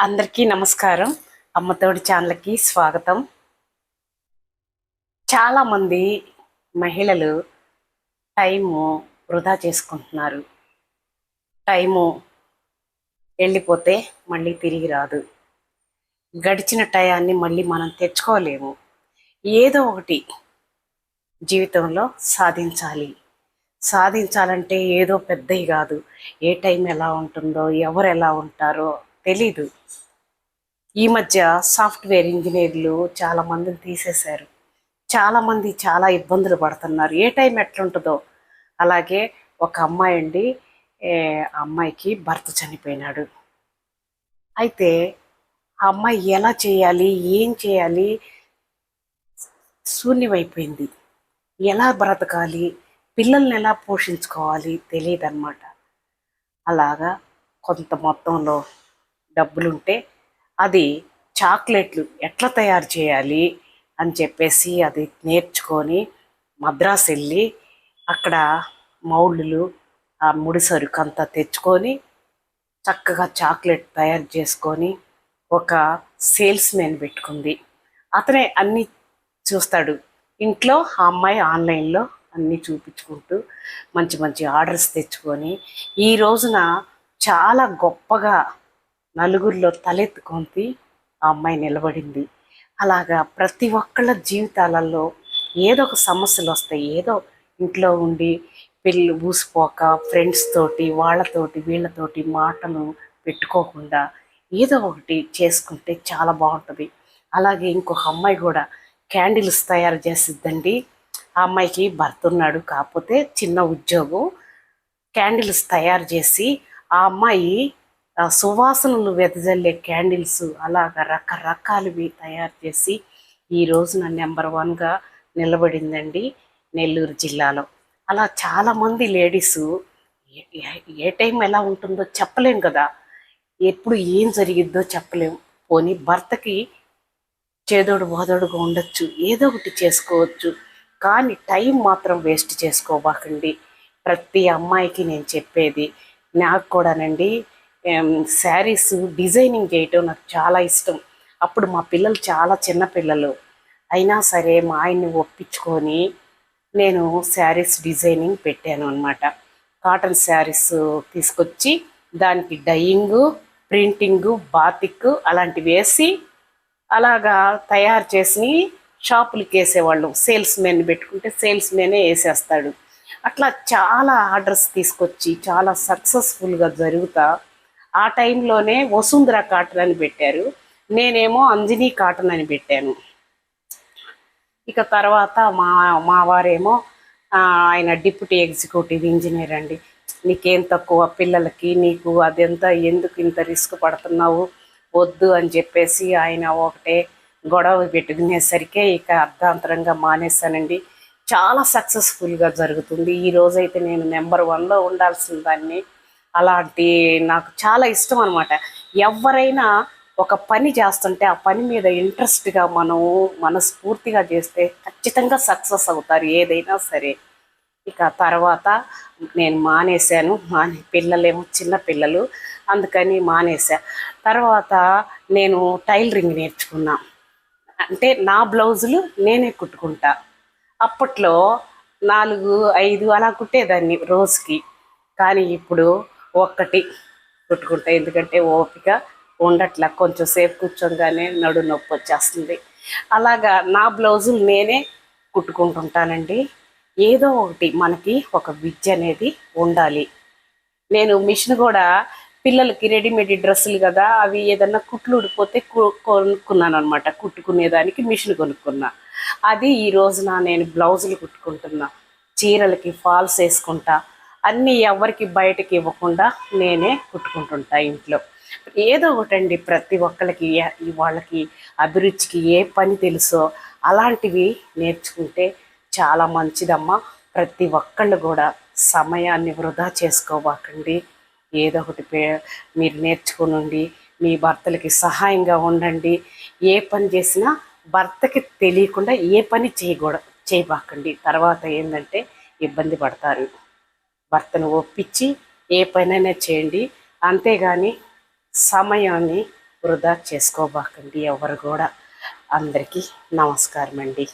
అందరికీ నమస్కారం. అమ్మతోడి ఛానల్కి స్వాగతం. చాలామంది మహిళలు టైము వృధా చేసుకుంటున్నారు. టైము వెళ్ళిపోతే మళ్ళీ తిరిగి రాదు. గడిచిన టయాన్ని మళ్ళీ మనం తెచ్చుకోలేము. ఏదో ఒకటి జీవితంలో సాధించాలి. సాధించాలంటే ఏదో పెద్దవి కాదు. ఏ టైం ఎలా ఉంటుందో ఎవరు ఎలా ఉంటారో తెలీదు. ఈ మధ్య సాఫ్ట్వేర్ ఇంజనీర్లు చాలా మందిని తీసేశారు. చాలా మంది చాలా ఇబ్బందులు పడుతున్నారు. ఏ టైం ఎట్లుంటుందో. అలాగే ఒక అమ్మాయి అండి ఆ అమ్మాయికి భర్త చనిపోయినాడు. అయితే ఆ అమ్మాయి ఎలా చేయాలి ఏం చేయాలి? శూన్యమైపోయింది. ఎలా బ్రతకాలి? పిల్లల్ని ఎలా పోషించుకోవాలి? తెలియదన్నమాట. అలాగా కొంత మొత్తంలో డబ్బులుంటే అది చాక్లెట్లు ఎట్లా తయారు చేయాలి అని చెప్పేసి అది నేర్చుకొని మద్రాసు వెళ్ళి అక్కడ మౌళ్ళు ఆ ముడి సరుకు అంతా తెచ్చుకొని చక్కగా చాక్లెట్ తయారు చేసుకొని ఒక సేల్స్ మెన్ పెట్టుకుంది. అతనే అన్నీ చూస్తాడు. ఇంట్లో ఆ అమ్మాయి ఆన్లైన్లో అన్నీ చూపించుకుంటూ మంచి మంచి ఆర్డర్స్ తెచ్చుకొని ఈ రోజున చాలా గొప్పగా నలుగురిలో తలెత్తుకొని ఆ అమ్మాయి నిలబడింది. అలాగా ప్రతి ఒక్కళ్ళ జీవితాలలో ఏదో ఒక సమస్యలు వస్తాయి. ఏదో ఇంట్లో ఉండి పిల్లలు ఊసిపోక ఫ్రెండ్స్ తోటి వాళ్ళతోటి వీళ్ళతోటి మాటలు పెట్టుకోకుండా ఏదో ఒకటి చేసుకుంటే చాలా బాగుంటుంది. అలాగే ఇంకొక అమ్మాయి కూడా క్యాండిల్స్ తయారు చేసిద్దండి. ఆ అమ్మాయికి భర్త ఉన్నాడు. కాకపోతే చిన్న ఉద్యోగం. క్యాండిల్స్ తయారు చేసి ఆ అమ్మాయి సువాసనలు వెదజల్లే క్యాండిల్స్ అలాగా రకరకాలవి తయారు చేసి ఈ రోజున నెంబర్ వన్గా నిలబడిందండి నెల్లూరు జిల్లాలో. అలా చాలామంది లేడీస్ ఏ టైం ఎలా ఉంటుందో చెప్పలేం కదా. ఎప్పుడు ఏం జరిగిద్దో చెప్పలేం. పోనీ భర్తకి చేదోడు బోదోడుగా ఉండొచ్చు ఏదో ఒకటి చేసుకోవచ్చు. కానీ టైం మాత్రం వేస్ట్ చేసుకోబాకండి. ప్రతి అమ్మాయికి నేను చెప్పేది నాకు కూడానండి శారీస్ డిజైనింగ్ చేయటం నాకు చాలా ఇష్టం. అప్పుడు మా పిల్లలు చాలా చిన్న పిల్లలు. అయినా సరే మా ఆయన్ని ఒప్పించుకొని నేను శారీస్ డిజైనింగ్ పెట్టాను అనమాట కాటన్ శారీస్ తీసుకొచ్చి దానికి డయింగు ప్రింటింగు బాతిక్ అలాంటివి వేసి అలాగా తయారు చేసి షాపులకి వేసేవాళ్ళు. సేల్స్ మెన్ పెట్టుకుంటే సేల్స్ మెనే వేసేస్తాడు. అట్లా చాలా ఆర్డర్స్ తీసుకొచ్చి చాలా సక్సెస్ఫుల్గా జరుగుతా ఆ టైంలోనే వసుంధర కాటన్ అని పెట్టారు. నేనేమో అంజనీ కాటన్ అని పెట్టాను. ఇక తర్వాత మా మా వారేమో ఆయన డిప్యూటీ ఎగ్జిక్యూటివ్ ఇంజనీర్ అండి. నీకేం తక్కువ పిల్లలకి నీకు అదంతా ఎందుకు ఇంత రిస్క్ పడుతున్నావు? వద్దు అని చెప్పేసి ఆయన ఒకటే గొడవ పెట్టుకునేసరికి ఇక అర్ధాంతరంగా మానేశానండి. చాలా సక్సెస్ఫుల్గా జరుగుతుంది. ఈ రోజైతే నేను నెంబర్ వన్లో ఉండాల్సిన దాన్ని అలాంటి నాకు చాలా ఇష్టం అనమాట ఎవరైనా ఒక పని చేస్తుంటే ఆ పని మీద ఇంట్రెస్ట్గా మనం మనస్ఫూర్తిగా చేస్తే ఖచ్చితంగా సక్సెస్ అవుతారు ఏదైనా సరే. ఇక తర్వాత నేను మానేశాను. మానే పిల్లలేమో చిన్న పిల్లలు. అందుకని మానేసా తర్వాత నేను టైలరింగ్ నేర్చుకున్నా. అంటే నా బ్లౌజులు నేనే కుట్టుకుంటా. అప్పట్లో నాలుగు ఐదు అలా కుట్టేదాన్ని రోజుకి. కానీ ఇప్పుడు ఒక్కటి కుట్టుకుంటా ఎందుకంటే ఓపిక ఉండట్లా. కొంచెం సేపు కూర్చోగానే నడు నొప్పి వచ్చేస్తుంది. అలాగా నా బ్లౌజులు నేనే కుట్టుకుంటుంటానండి. ఏదో ఒకటి మనకి ఒక విద్య అనేది ఉండాలి. నేను మిషన్ కూడా పిల్లలకి రెడీమేడ్ డ్రెస్సులు కదా అవి ఏదన్నా కుట్లు ఉడిపోతే కొనుక్కున్నాను అనమాట కుట్టుకునేదానికి మిషన్ కొనుక్కున్నా. అది ఈ రోజున నేను బ్లౌజులు కుట్టుకుంటున్నా. చీరలకి ఫాల్స్ వేసుకుంటా. అన్నీ ఎవరికి బయటకి ఇవ్వకుండా నేనే కుట్టుకుంటుంటా ఇంట్లో. ఏదో ఒకటండి ప్రతి ఒక్కరికి వాళ్ళకి అభిరుచికి ఏ పని తెలుసో అలాంటివి నేర్చుకుంటే చాలా మంచిదమ్మా. ప్రతి ఒక్కళ్ళు కూడా సమయాన్ని వృధా చేసుకోబాకండి ఏదో ఒకటి పే- మీరు నేర్చుకునండి మీ భర్తలకి సహాయంగా ఉండండి. ఏ పని చేసినా భర్తకి తెలియకుండా ఏ పని చేయకూడదు చేయబాకండి. తర్వాత ఏంటంటే ఇబ్బంది పడతారు. భర్తను ఒప్పించి ఏ పనైనా చేయండి. అంతేగాని సమయాన్ని వృధా చేసుకోబాకండి ఎవరు కూడా. అందరికీ నమస్కారం అండి